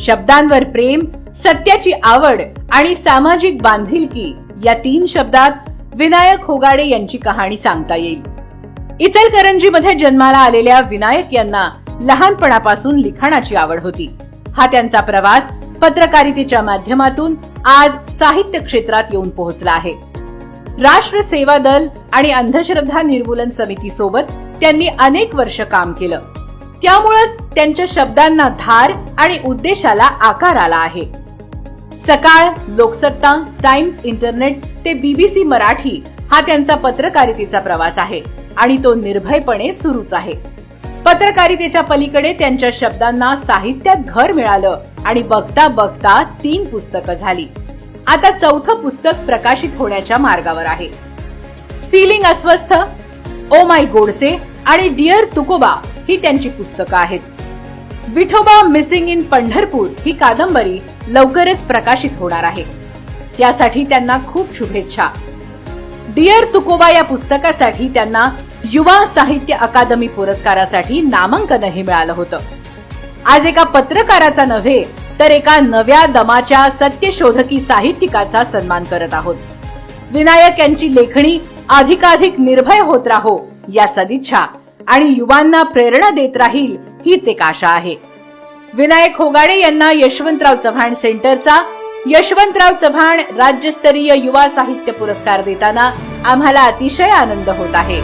शब्दांवर प्रेम सत्याची आवड आणि सामाजिक बांधिलकी या तीन शब्दात विनायक होगाडे यांची कहाणी सांगता येईल. इचलकरंजीमध्ये जन्माला आलेल्या विनायक यांना लहानपणापासून लिखाणाची आवड होती. हा त्यांचा प्रवास पत्रकारितेच्या माध्यमातून आज साहित्य क्षेत्रात येऊन पोहोचला आहे. राष्ट्र सेवा दल आणि अंधश्रद्धा निर्मूलन समिती सोबत त्यांनी अनेक वर्ष काम केलं. त्यामुळेच त्यांच्या शब्दांना धार आणि उद्देशाला आकार आला आहे. सकाळ लोकसत्ता टाइम्स इंटरनेट ते बीबीसी मराठी हा त्यांचा पत्रकारितेचा प्रवास आहे आणि तो निर्भयपणे सुरूच आहे. पत्रकारितेच्या पलीकडे त्यांच्या शब्दांना साहित्यात घर मिळालं आणि बघता बघता तीन पुस्तकं झाली. आता चौथं पुस्तक प्रकाशित होण्याच्या मार्गावर आहे. फिलिंग अस्वस्थ ओ माय गोडसे आणि डिअर तुकोबा ही त्यांची पुस्तकं आहेत. विठोबा मिसिंग इन पंढरपूर ही कादंबरी लवकरच प्रकाशित होणार आहे. यासाठी त्यांना खूप शुभेच्छा. डिअर तुकोबा या पुस्तकासाठी त्यांना युवा साहित्य अकादमी पुरस्कारासाठी नामांकनही मिळालं होतं. आज एका पत्रकाराचा नव्हे तर एका नव्या दमाच्या सत्यशोधकी साहित्यिकाचा सन्मान करत आहोत. विनायक यांची लेखणी अधिकाधिक निर्भय होत राहो या सदिच्छा आणि युवांना प्रेरणा देत राहील हीच एक आशा आहे. विनायक होगाडे यांना यशवंतराव चव्हाण सेंटरचा यशवंतराव चव्हाण राज्यस्तरीय युवा साहित्य पुरस्कार देताना आम्हाला अतिशय आनंद होत आहे.